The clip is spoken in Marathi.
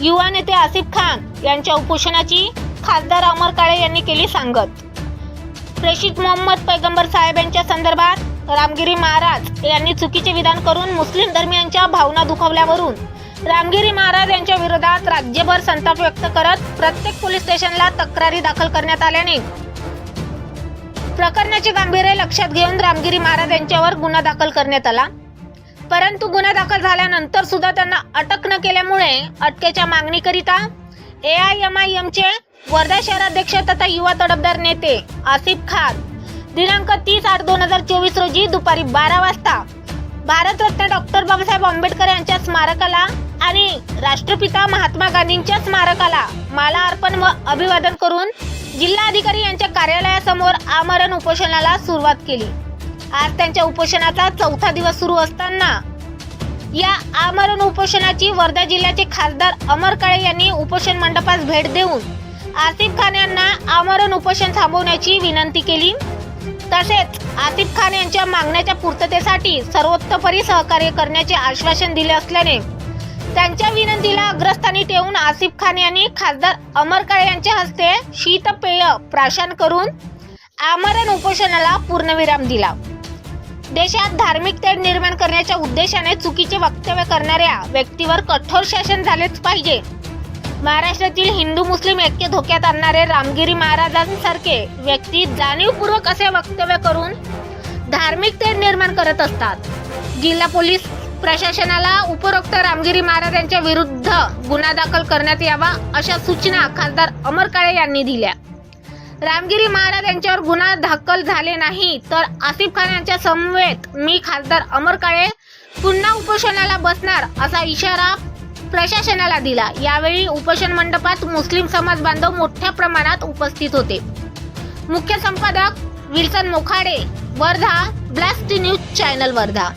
युवा नेते आसिफ खान यांच्या उपोषणाची खासदार अमर काळे यांनी केली सांगत. प्रेषित मोहम्मद पैगंबर साहेब यांच्या संदर्भात रामगिरी महाराज यांनी चुकीचे विधान करून मुस्लिम धर्मियांच्या भावना दुखावल्यावरून रामगिरी महाराज यांच्या विरोधात राज्यभर संताप व्यक्त करत प्रत्येक पोलीस स्टेशनला तक्रारी दाखल करण्यात आल्याने प्रकरणाचे गांभीर्य लक्षात घेऊन रामगिरी महाराज यांच्यावर गुन्हा दाखल करण्यात आला. परंतु गुन्हा दाखल झाल्यानंतर सुद्धा त्यांना अटक न केल्यामुळे अटकेच्या मागणीकरिता ए आय एम आय एमचे वर्धा शहराध्यक्ष तथा युवा तडफदार नेते आसिफ खान दिनांक तीस आठ दोन हजार चोवीस रोजी दुपारी बारा वाजता भारतरत्न डॉक्टर बाबासाहेब आंबेडकर यांच्या स्मारकाला आणि राष्ट्रपिता महात्मा गांधींच्या स्मारकाला माला अर्पण व अभिवादन करून जिल्हाधिकारी यांच्या कार्यालयासमोर आमरण उपोषणाला सुरुवात केली. आज त्यांच्या उपोषणाचा चौथा दिवस सुरू असताना या आमरण उपोषणाची वर्धा जिल्ह्याचे खासदार अमर काळे यांनी उपोषण मंडपास भेट देऊन आसिफ खान यांना आमरण उपोषण थांबवण्याची विनंती केली. तसेच आसिफ खान यांच्या मागण्याच्या पूर्ततेसाठी सर्वोत्तपरी सहकार्य करण्याचे आश्वासन दिले असल्याने त्यांच्या विनंतीला अग्रस्थानी ठेवून आसिफ खान यांनी खासदार अमर काळे यांच्या हस्ते शीतपेय प्राशन करून आमरण उपोषणाला पूर्णविराम दिला. देशात धार्मिक तेढ निर्माण करण्याच्या उद्देशाने चुकीचे वक्तव्य करणाऱ्या व्यक्तीवर कठोर शासन झालेच पाहिजे. महाराष्ट्रातील हिंदू मुस्लिम ऐक्य धोक्यात आणणारे रामगिरी महाराजांसारखे व्यक्ती जाणीवपूर्वक असे वक्तव्य करून धार्मिक तेढ निर्माण करत असतात. जिल्हा पोलीस प्रशासनाला उपरोक्त रामगिरी महाराज यांच्या विरुद्ध गुन्हा दाखल करण्यात यावा अशा सूचना खासदार अमर काळे यांनी दिल्या. रामगिरी महाराज यांच्यावर गुन्हा दाखल झाले नाही तर आसिफ खान यांच्या समवेत मी खासदार अमर काळे पुन्हा उपोषणाला बसणार असा इशारा प्रशासनाला दिला. यावेळी उपोषण मंडपात मुस्लिम समाज बांधव मोठ्या प्रमाणात उपस्थित होते. मुख्य संपादक Wilson Mokhade Wardha blast news channel Wardha.